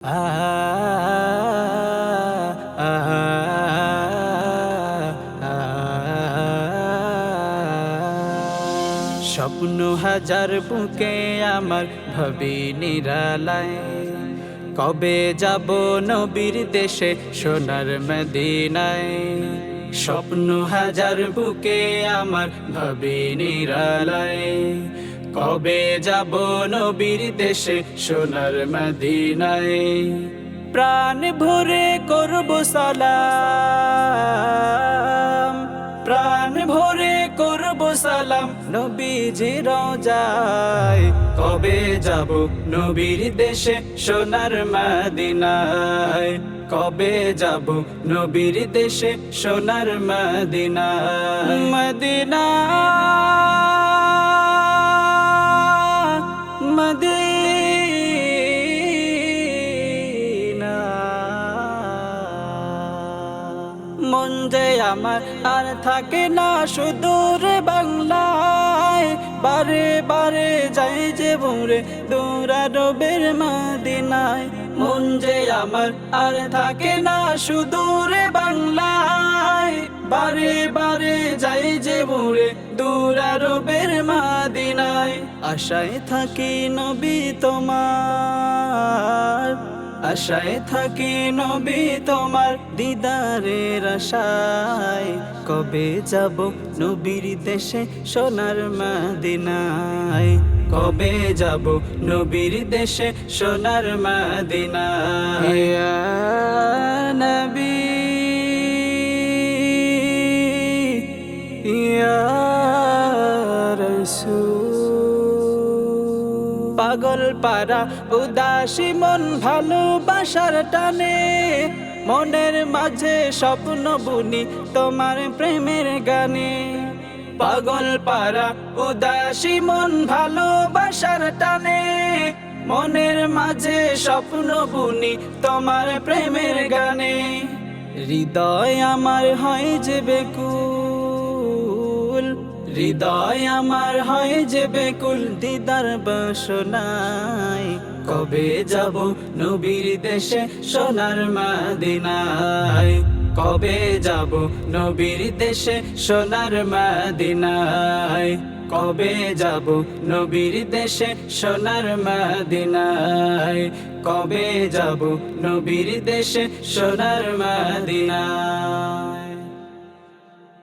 স্বপ্ন হাজার বুকে আমার ভাবি নিরালায়। কবে যাব নবীর দেশে সোনার মদিনায়? স্বপ্ন হাজার বুকে আমার ভাবি নিরালায়। কবে যাব নবীর দেশে সোনার মদিনায়? প্রাণ ভরে করব সালাম। প্রাণ ভরে করব সালাম নবীজি রোজায়। কবে যাব নবীর দেশে সোনার মদিনায়? কবে যাব নবীর দেশে সোনার মদিনায়? মদিনা মন যে আমার আর থাকে না সুদূর বাংলায়। বারে বারে যাই যে ভোরে দৌড়ারবের মাদিনায়। মন যে আমার আর থাকে না সুদূর বাংলায়। বারে বারে যাই যে ভোরে দৌড়ারবের মাদিনায়। আশায় থাকি নবী তোমার। আশায় থাকি নবী তোমার দিদারের আশায়। কবে যাব নবীর দেশে সোনার মাদিনায়? কবে যাব নবীর দেশে সোনার মাদিনায়? নবী, ইয়া রাসূল। পাগল পারা উদাসী মন ভালোবাসার টানে। মনের মাঝে স্বপ্ন বুনি তোমার প্রেমের গানে। পাগল পারা উদাসী মন ভালোবাসার টানে। মনের মাঝে স্বপ্ন বুনি তোমার প্রেমের গানে। হৃদয় আমার হয় যে বেকুল হৃদয় আমার হয় যে বেকুল দিদার বাসনায়। কবে যাব নবীর দেশে সোনার মাদিনায়? কবে যাব নবীর দেশে সোনার মাদিনায়? কবে যাব নবীর দেশে সোনার মাদিনায়? কবে যাব নবীর দেশে সোনার মাদিনায়?